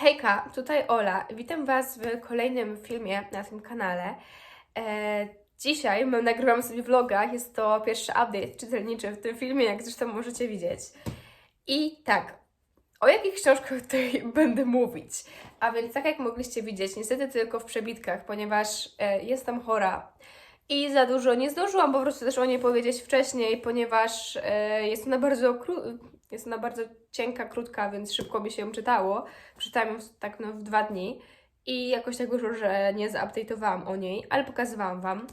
Hejka, tutaj Ola. Witam Was w kolejnym filmie na tym kanale. E, dzisiaj my nagrywam sobie vloga, jest to pierwszy update czytelniczy w tym filmie, jak zresztą możecie widzieć. I tak, o jakich książkach tutaj będę mówić? A więc tak jak mogliście widzieć, niestety tylko w przebitkach, ponieważ e, jestem chora i za dużo nie zdążyłam po prostu też o niej powiedzieć wcześniej, ponieważ e, jest ona bardzo jest ona bardzo cienka, krótka, więc szybko mi się ją czytało. Czytałam ją tak no, w dwa dni i jakoś tak wyszło, że nie zaupdate'owałam o niej, ale pokazywałam Wam.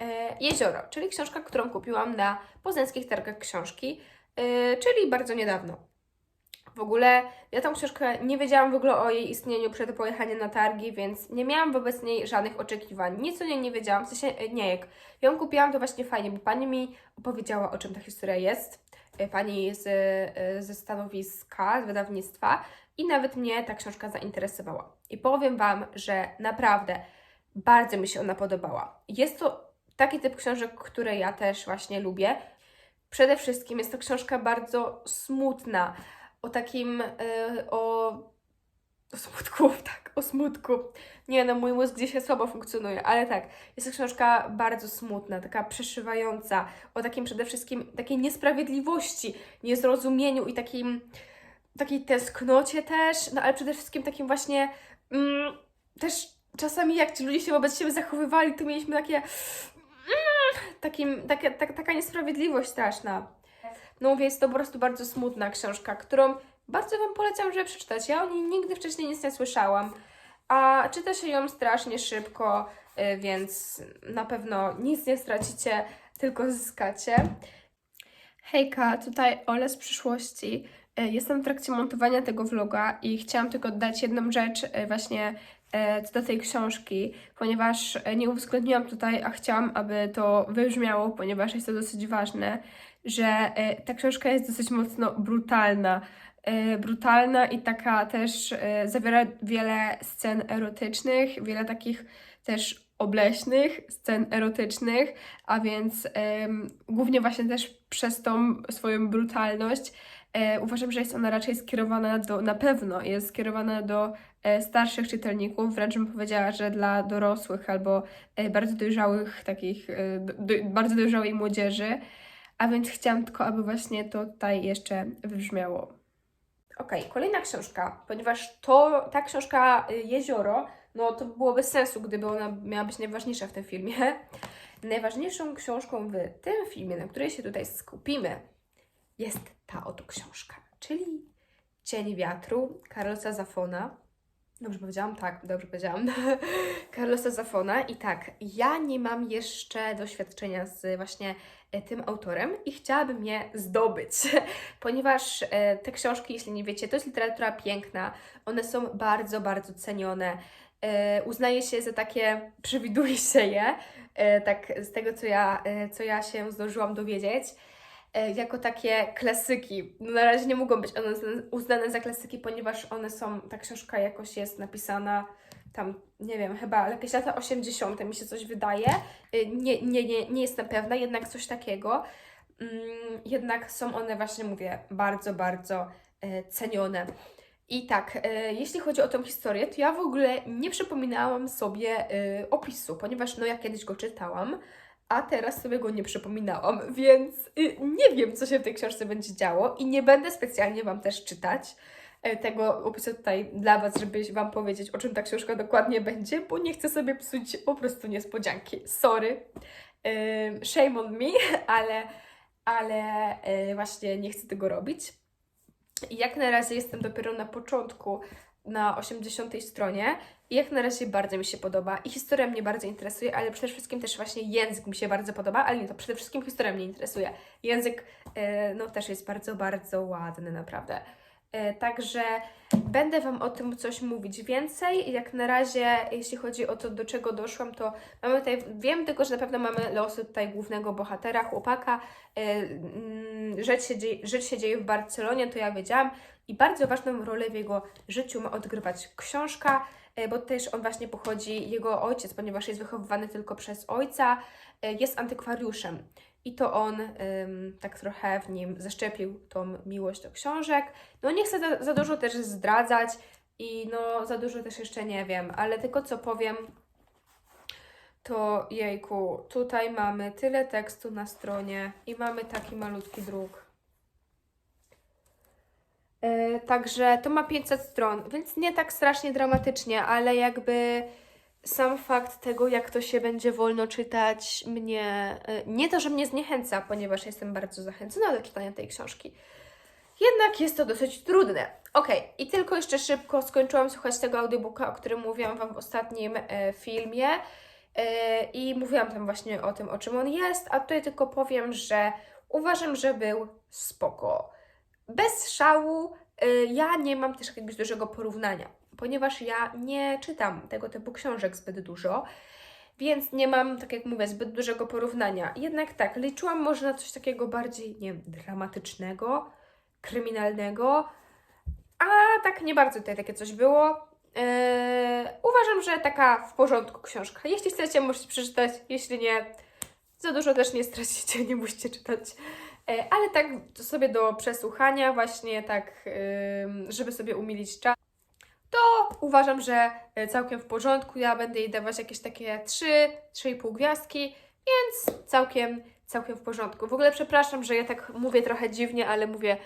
E, Jezioro, czyli książka, którą kupiłam na poznańskich targach książki, e, czyli bardzo niedawno. W ogóle ja tą książkę nie wiedziałam w ogóle o jej istnieniu przed pojechaniem na targi, więc nie miałam wobec niej żadnych oczekiwań. Nic o niej nie wiedziałam, w sensie e, nie jak. Ją kupiłam to właśnie fajnie, bo pani mi opowiedziała o czym ta historia jest. E, Pani z, e, ze stanowiska, z wydawnictwa i nawet mnie ta książka zainteresowała. I powiem Wam, że naprawdę bardzo mi się ona podobała. Jest to taki typ książek, które ja też właśnie lubię. Przede wszystkim jest to książka bardzo smutna, o takim, y, o, o smutku, tak, o smutku. Nie no, mój mózg gdzieś słabo funkcjonuje, ale tak, jest to książka bardzo smutna, taka przeszywająca, o takim przede wszystkim, takiej niesprawiedliwości, niezrozumieniu i takim, takiej tęsknocie też, no ale przede wszystkim takim właśnie, mm, też czasami jak ci ludzie się wobec siebie zachowywali, to mieliśmy takie, mm, takim, takie, tak, taka niesprawiedliwość straszna. No mówię, jest to po prostu bardzo smutna książka, którą bardzo Wam polecam, żeby przeczytać. Ja o niej nigdy wcześniej nic nie słyszałam, a czyta się ją strasznie szybko, y, więc na pewno nic nie stracicie, tylko zyskacie. Hejka, tutaj Ole z przyszłości. Y, Jestem w trakcie montowania tego vloga i chciałam tylko dodać jedną rzecz y, właśnie co do tej książki, ponieważ nie uwzględniłam tutaj, a chciałam, aby to wybrzmiało, ponieważ jest to dosyć ważne, że ta książka jest dosyć mocno brutalna. E, Brutalna i taka też e, zawiera wiele scen erotycznych, wiele takich też obleśnych scen erotycznych, a więc głównie właśnie też przez tą swoją brutalność e, uważam, że jest ona raczej skierowana do, na pewno jest skierowana do starszych czytelników, wręcz bym powiedziała, że dla dorosłych albo bardzo dojrzałych takich, do, bardzo dojrzałej młodzieży. A więc chciałam tylko, aby właśnie to tutaj jeszcze wybrzmiało. Okej, kolejna książka, ponieważ to ta książka y, Jezioro, no to by było bez sensu, gdyby ona miała być najważniejsza w tym filmie. Najważniejszą książką w tym filmie, na której się tutaj skupimy, jest ta oto książka, czyli Cień wiatru Carlosa Zafona. Dobrze powiedziałam? Tak, dobrze powiedziałam. Carlosa Zafona. I tak, ja nie mam jeszcze doświadczenia z właśnie e, tym autorem i chciałabym je zdobyć, ponieważ e, te książki, jeśli nie wiecie, to jest literatura piękna. One są bardzo, bardzo cenione. E, Uznaje się za takie, przewiduje się je, tak z tego, co ja, co ja się zdążyłam dowiedzieć, jako takie klasyki. No, na razie nie mogą być one uznane- za klasyki, ponieważ one są, ta książka jakoś jest napisana tam, nie wiem, chyba jakieś lata 80. mi się coś wydaje. Y, Nie, nie, nie, nie jestem pewna, jednak coś takiego. Mm, Jednak są one właśnie, mówię, bardzo, bardzo e, cenione. I tak, e, jeśli chodzi o tą historię, to ja w ogóle nie przypominałam sobie e, opisu, ponieważ no ja kiedyś go czytałam, a teraz sobie go nie przypominałam, więc y, nie wiem, co się w tej książce będzie działo i nie będę specjalnie Wam też czytać e, tego opisu tutaj dla Was, żeby Wam powiedzieć, o czym ta książka dokładnie będzie, bo nie chcę sobie psuć po prostu niespodzianki. Sorry, shame on me, ale, ale e, właśnie nie chcę tego robić. Jak na razie jestem dopiero na początku, na 80 stronie i jak na razie bardzo mi się podoba i historia mnie bardzo interesuje, ale przede wszystkim też właśnie język mi się bardzo podoba, ale nie, to przede wszystkim historia mnie interesuje. Język e, no też jest bardzo, bardzo ładny naprawdę. E, Także będę Wam o tym coś mówić więcej. Jak na razie, jeśli chodzi o to, do czego doszłam, to mamy tutaj, wiem tylko, że na pewno mamy losy tutaj głównego bohatera, chłopaka. E, mm, Rzecz się, dzieje, rzecz się dzieje w Barcelonie, to ja wiedziałam. I bardzo ważną rolę w jego życiu ma odgrywać książka, e, bo też on właśnie pochodzi, jego ojciec, ponieważ jest wychowywany tylko przez ojca, e, jest antykwariuszem. I to on ym, tak trochę w nim zaszczepił tą miłość do książek. No nie chcę za, za dużo też zdradzać, i no za dużo też jeszcze nie wiem, ale tylko co powiem, to jejku, tutaj mamy tyle tekstu na stronie i mamy taki malutki druk. E, także to ma 500 stron, więc nie tak strasznie dramatycznie, ale jakby sam fakt tego, jak to się będzie wolno czytać, mnie. e, Nie to, że mnie zniechęca, ponieważ jestem bardzo zachęcona do czytania tej książki. Jednak jest to dosyć trudne. Okej, i tylko jeszcze szybko skończyłam słuchać tego audiobooka, o którym mówiłam Wam w ostatnim e, filmie. E, I mówiłam tam właśnie o tym, o czym on jest, a tutaj tylko powiem, że uważam, że był spoko. Bez szału, e, ja nie mam też jakiegoś dużego porównania, ponieważ ja nie czytam tego typu książek zbyt dużo, więc nie mam, tak jak mówię, zbyt dużego porównania. Jednak tak, liczyłam może na coś takiego bardziej, nie wiem, dramatycznego, kryminalnego, a tak nie bardzo tutaj takie coś było. Eee, uważam, że taka w porządku książka. Jeśli chcecie, możecie przeczytać. Jeśli nie, za dużo też nie stracicie, nie musicie czytać. Eee, ale tak sobie do przesłuchania, właśnie tak, żeby sobie umilić czas, to uważam, że e, całkiem w porządku. Ja będę jej dawać jakieś takie 3, 3,5 gwiazdki, więc całkiem, całkiem w porządku. W ogóle przepraszam, że ja tak mówię trochę dziwnie, ale mówię,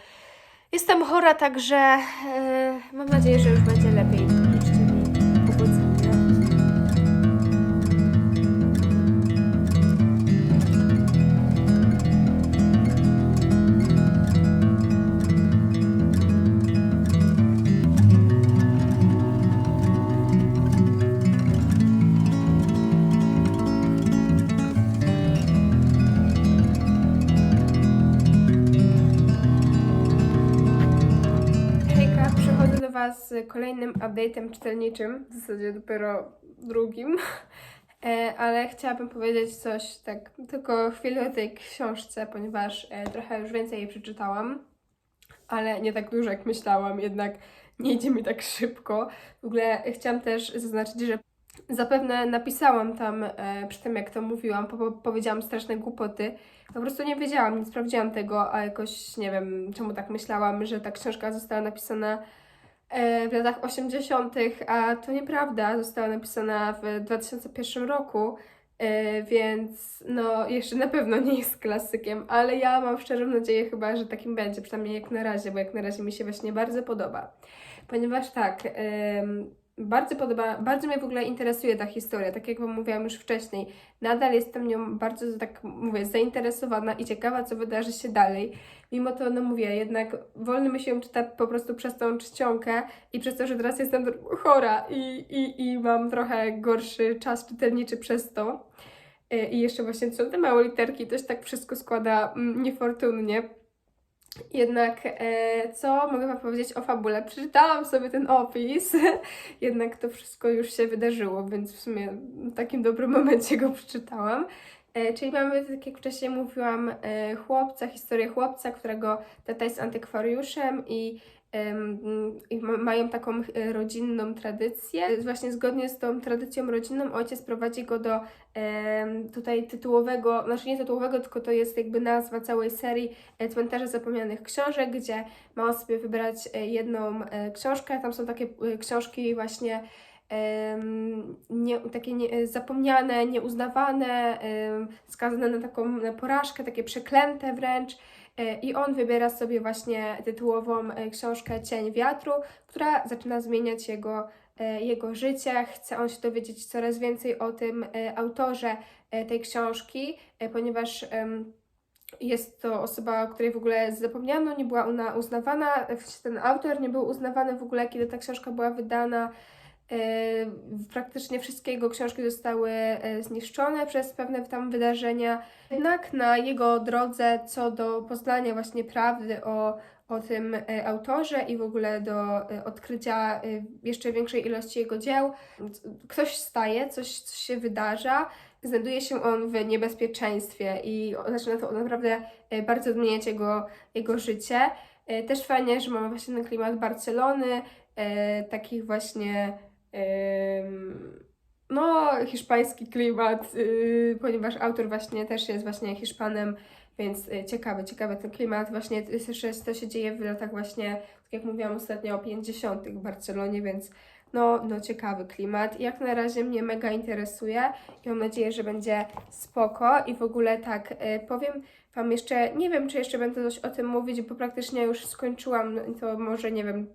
jestem chora, także e, mam nadzieję, że już będzie lepiej. Kolejnym update'em czytelniczym, w zasadzie dopiero drugim, e, ale chciałabym powiedzieć coś tak, tylko chwilę o tej książce, ponieważ e, trochę już więcej jej przeczytałam, ale nie tak dużo jak myślałam, jednak nie idzie mi tak szybko. W ogóle chciałam też zaznaczyć, że zapewne napisałam tam e, przy tym, jak to mówiłam, po, po, powiedziałam straszne głupoty. Po prostu nie wiedziałam, nie sprawdziłam tego, a jakoś nie wiem, czemu tak myślałam, że ta książka została napisana w latach 80., a to nieprawda, została napisana w 2001 roku, e, więc no jeszcze na pewno nie jest klasykiem, ale ja mam szczerą nadzieję chyba, że takim będzie, przynajmniej jak na razie, bo jak na razie mi się właśnie bardzo podoba. Ponieważ tak, bardzo podoba, bardzo mnie w ogóle interesuje ta historia, tak jak Wam mówiłam już wcześniej. Nadal jestem nią bardzo, tak mówię, zainteresowana i ciekawa, co wydarzy się dalej. Mimo to, no mówię, jednak wolno mi się czyta po prostu przez tą czcionkę i przez to, że teraz jestem chora i, i, i mam trochę gorszy czas czytelniczy przez to. Y, I jeszcze właśnie są te małe literki, to się tak wszystko składa mm, niefortunnie. Jednak e, co mogę Wam powiedzieć o fabule? Przeczytałam sobie ten opis, jednak to wszystko już się wydarzyło, więc w sumie w takim dobrym momencie go przeczytałam. E, czyli mamy, tak jak wcześniej mówiłam, e, chłopca, historię chłopca, którego tata jest antykwariuszem i, mają taką e, rodzinną tradycję. Właśnie zgodnie z tą tradycją rodzinną ojciec prowadzi go do tutaj tytułowego, znaczy nie tytułowego, tylko to jest jakby nazwa całej serii e, Cmentarze Zapomnianych Książek, gdzie ma sobie wybrać e, jedną e, książkę. Tam są takie e, książki właśnie nie, takie nie, zapomniane, nieuznawane, skazane na taką porażkę, takie przeklęte wręcz. E, I on wybiera sobie właśnie tytułową e, książkę Cień Wiatru, która zaczyna zmieniać jego, e, jego życie. Chce on się dowiedzieć coraz więcej o tym autorze tej książki, ponieważ jest to osoba, o której w ogóle zapomniano, nie była ona uznawana. Ten autor nie był uznawany w ogóle, kiedy ta książka była wydana. E, Praktycznie wszystkie jego książki zostały e, zniszczone przez pewne tam wydarzenia. Jednak na jego drodze co do poznania właśnie prawdy o, o tym e, autorze i w ogóle do e, odkrycia jeszcze większej ilości jego dzieł, ktoś staje, coś, coś się wydarza, znajduje się on w niebezpieczeństwie i zaczyna to naprawdę bardzo zmieniać jego, jego życie. Też fajnie, że mamy właśnie ten klimat Barcelony, takich właśnie no, hiszpański klimat, y, ponieważ autor właśnie też jest właśnie Hiszpanem, więc y, ciekawy, ciekawy ten klimat. Właśnie y, też to się dzieje w latach właśnie, tak jak mówiłam ostatnio, o 50. w Barcelonie, więc no, no ciekawy klimat. Jak na razie mnie mega interesuje i mam nadzieję, że będzie spoko i w ogóle tak, y, powiem Wam jeszcze, nie wiem, czy jeszcze będę coś o tym mówić, bo praktycznie już skończyłam, to może, nie wiem,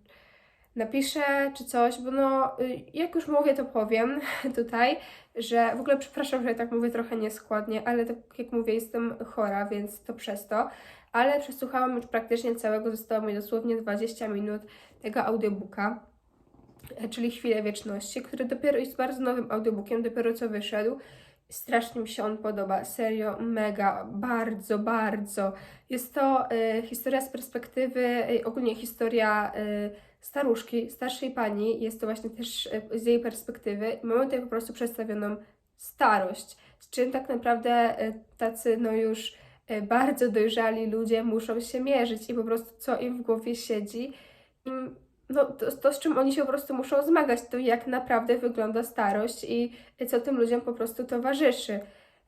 napiszę czy coś, bo no, y, jak już mówię, to powiem tutaj, że w ogóle przepraszam, że tak mówię trochę nieskładnie, ale tak jak mówię, jestem chora, więc to przez to. Ale przesłuchałam już praktycznie całego, zostało mi dosłownie 20 minut tego audiobooka, e, czyli Chwilę Wieczności, który dopiero jest bardzo nowym audiobookiem, dopiero co wyszedł. Strasznie mi się on podoba, serio, mega, bardzo, bardzo. Jest to y, historia z perspektywy, y, ogólnie historia y, staruszki, starszej pani. Jest to właśnie też y, z jej perspektywy. Mamy tutaj po prostu przedstawioną starość, z czym tak naprawdę y, tacy no już y, bardzo dojrzali ludzie muszą się mierzyć i po prostu co im w głowie siedzi. No, to, to, z czym oni się po prostu muszą zmagać, to jak naprawdę wygląda starość i co tym ludziom po prostu towarzyszy.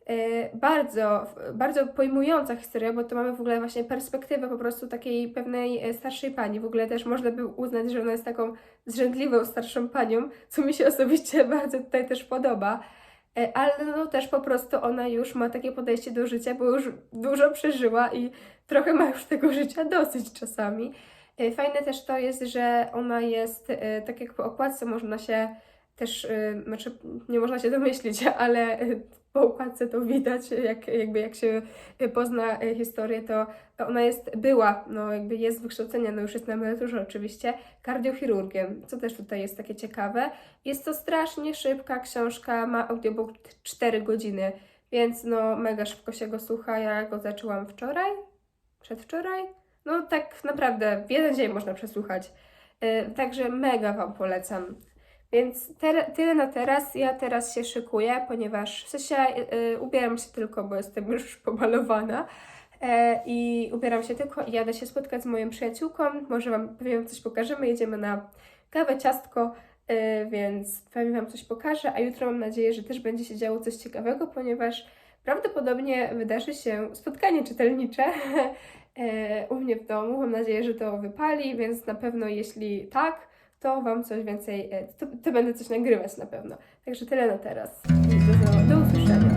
Yy, bardzo, bardzo pojmująca historia, bo to mamy w ogóle właśnie perspektywę po prostu takiej pewnej e, starszej pani. W ogóle też można by uznać, że ona jest taką zrzędliwą starszą panią, co mi się osobiście bardzo tutaj też podoba. E, ale no też po prostu ona już ma takie podejście do życia, bo już dużo przeżyła i trochę ma już tego życia dosyć czasami. E, fajne też to jest, że ona jest, e, tak jak po okładce można się też, e, znaczy nie można się domyślić, ale po okładce to widać, jak, jakby jak się pozna historię, to ona jest, była, no jakby jest wykształcenia, no już jest na emeryturze oczywiście, kardiochirurgiem, co też tutaj jest takie ciekawe. Jest to strasznie szybka książka, ma audiobook 4 godziny, więc no mega szybko się go słucha, ja go zaczęłam wczoraj, przedwczoraj, no tak naprawdę w jeden dzień można przesłuchać. Yy, także mega Wam polecam. Więc tyle na teraz. Ja teraz się szykuję, ponieważ w sensie yy, ubieram się tylko, bo jestem już pomalowana. Yy, I ubieram się tylko i jadę się spotkać z moją przyjaciółką. Może Wam pewnie coś pokażemy. Jedziemy na kawę, ciastko, yy, więc pewnie Wam coś pokażę. A jutro mam nadzieję, że też będzie się działo coś ciekawego, ponieważ prawdopodobnie wydarzy się spotkanie czytelnicze u mnie w domu. Mam nadzieję, że to wypali, więc na pewno jeśli tak, to Wam coś więcej, e, to, to będę coś nagrywać na pewno. Także tyle na teraz. Do, do usłyszenia.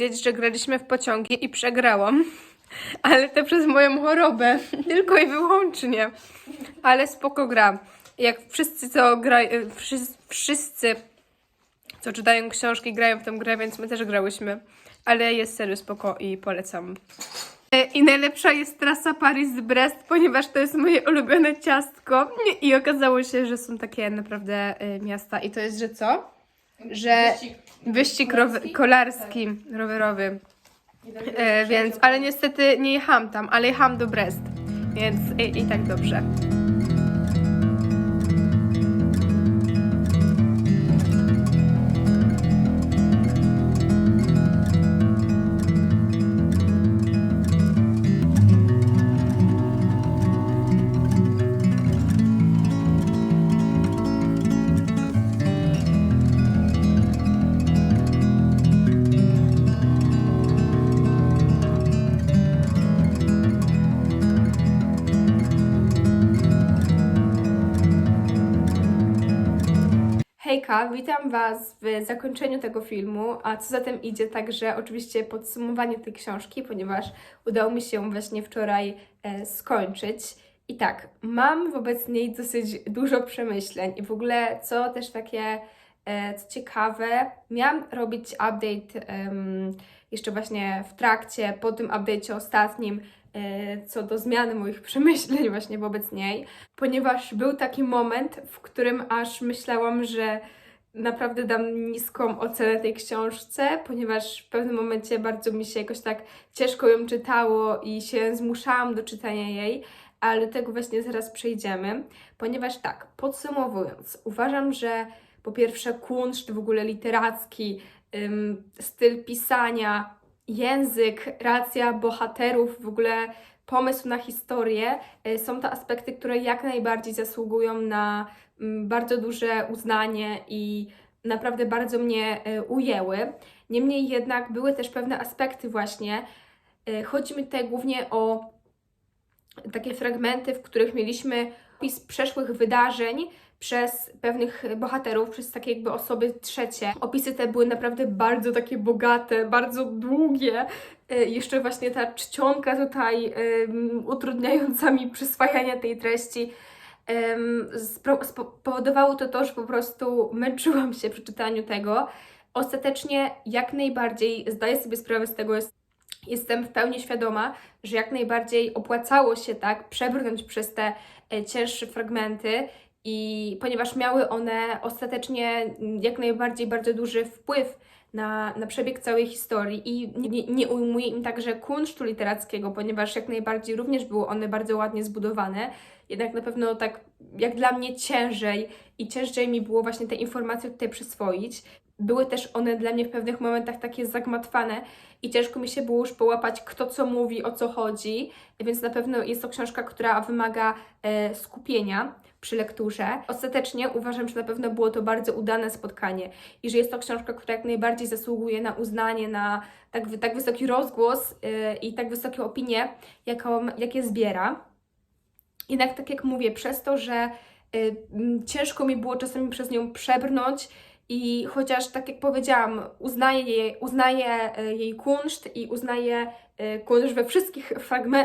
Powiedzieć, że graliśmy w pociągi i przegrałam. Ale to przez moją chorobę. Tylko i wyłącznie. Ale spoko gra. Jak wszyscy co grają, wszyscy, wszyscy co czytają książki, grają w tę grę, więc my też grałyśmy. Ale jest serio spoko i polecam. E, I najlepsza jest trasa Paris-Brest, ponieważ to jest moje ulubione ciastko. I okazało się, że są takie naprawdę y, miasta. I to jest, że co? Że wyścig rowe- kolarski, rowerowy. E, więc, ale niestety nie jechałam tam, ale jechałam do Brest. Więc i, i tak dobrze. Witam Was w zakończeniu tego filmu, a co za tym idzie także oczywiście podsumowanie tej książki, ponieważ udało mi się właśnie wczoraj e, skończyć. I tak, mam wobec niej dosyć dużo przemyśleń i w ogóle co też takie e, co ciekawe, miałam robić update jeszcze właśnie w trakcie, po tym update'cie ostatnim, e, co do zmiany moich przemyśleń właśnie wobec niej, ponieważ był taki moment, w którym aż myślałam, że naprawdę dam niską ocenę tej książce, ponieważ w pewnym momencie bardzo mi się jakoś tak ciężko ją czytało i się zmuszałam do czytania jej, ale do tego właśnie zaraz przejdziemy, ponieważ tak, podsumowując, uważam, że po pierwsze kunszt w ogóle literacki, ym, styl pisania, język, racja bohaterów, w ogóle pomysł na historię, y, są to aspekty, które jak najbardziej zasługują na bardzo duże uznanie i naprawdę bardzo mnie y, ujęły. Niemniej jednak były też pewne aspekty właśnie. y, Chodzi mi tutaj głównie o takie fragmenty, w których mieliśmy opis przeszłych wydarzeń przez pewnych bohaterów, przez takie jakby osoby trzecie. Opisy te były naprawdę bardzo takie bogate, bardzo długie. Y, Jeszcze właśnie ta czcionka tutaj ym, utrudniająca mi przyswajania tej treści spowodowało to to, że po prostu męczyłam się przy czytaniu tego. Ostatecznie jak najbardziej zdaję sobie sprawę z tego, jest, jestem w pełni świadoma, że jak najbardziej opłacało się tak przebrnąć przez te e, cięższe fragmenty i ponieważ miały one ostatecznie jak najbardziej bardzo duży wpływ na, na przebieg całej historii i nie, nie im także kunsztu literackiego, ponieważ jak najbardziej również były one bardzo ładnie zbudowane, jednak na pewno tak jak dla mnie ciężej i ciężej mi było właśnie te informacje tutaj przyswoić. Były też one dla mnie w pewnych momentach takie zagmatwane i ciężko mi się było już połapać, kto co mówi, o co chodzi, więc na pewno jest to książka, która wymaga e, skupienia przy lekturze. Ostatecznie uważam, że na pewno było to bardzo udane spotkanie i że jest to książka, która jak najbardziej zasługuje na uznanie, na tak, tak wysoki rozgłos e, i tak wysokie opinie, jaką, jakie zbiera. Jednak tak jak mówię, przez to, że y, ciężko mi było czasami przez nią przebrnąć i chociaż tak jak powiedziałam, uznaję jej, uznaję y, jej kunszt i uznaję y, kunszt we wszystkich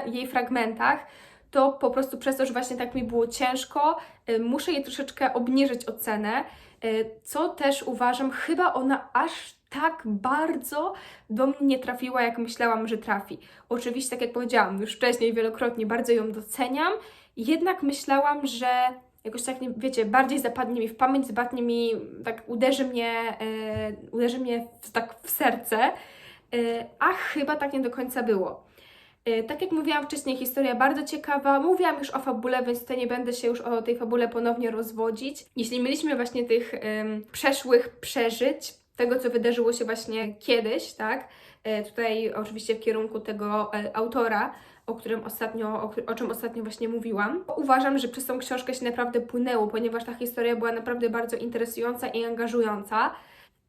jej fragmentach, to po prostu przez to, że właśnie tak mi było ciężko, y, muszę jej troszeczkę obniżyć ocenę, co też uważam, chyba ona aż tak bardzo do mnie nie trafiła, jak myślałam, że trafi. Oczywiście, tak jak powiedziałam już wcześniej wielokrotnie, bardzo ją doceniam, jednak myślałam, że jakoś tak, nie, wiecie, bardziej zapadnie mi w pamięć, zapadnie mi, tak uderzy mnie, e, uderzy mnie w, tak w serce, e, a chyba tak nie do końca było. E, Tak jak mówiłam wcześniej, historia bardzo ciekawa. Mówiłam już o fabule, więc tutaj nie będę się już o tej fabule ponownie rozwodzić. Jeśli mieliśmy właśnie tych przeszłych przeżyć, tego co wydarzyło się właśnie kiedyś, tak? Tutaj oczywiście w kierunku tego autora, o którym ostatnio, o, o czym ostatnio właśnie mówiłam. Uważam, że przez tą książkę się naprawdę płynęło, ponieważ ta historia była naprawdę bardzo interesująca i angażująca.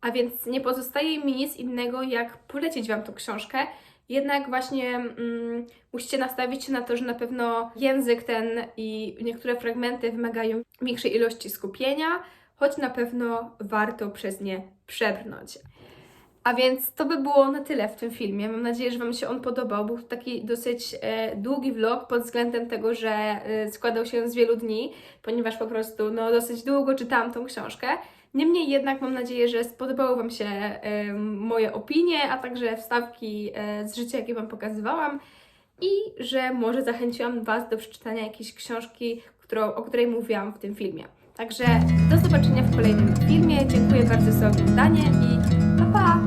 A więc nie pozostaje mi nic innego, jak polecić Wam tą książkę. Jednak właśnie mm, musicie nastawić się na to, że na pewno język ten i niektóre fragmenty wymagają większej ilości skupienia, choć na pewno warto przez nie przebrnąć. A więc to by było na tyle w tym filmie. Mam nadzieję, że Wam się on podobał. Był taki dosyć e, długi vlog pod względem tego, że e, składał się z wielu dni, ponieważ po prostu no, dosyć długo czytałam tą książkę. Niemniej jednak mam nadzieję, że spodobały Wam się e, moje opinie, a także wstawki e, z życia, jakie Wam pokazywałam i że może zachęciłam Was do przeczytania jakiejś książki, którą, o której mówiłam w tym filmie. Także do zobaczenia w kolejnym filmie. Dziękuję bardzo za oglądanie i 爸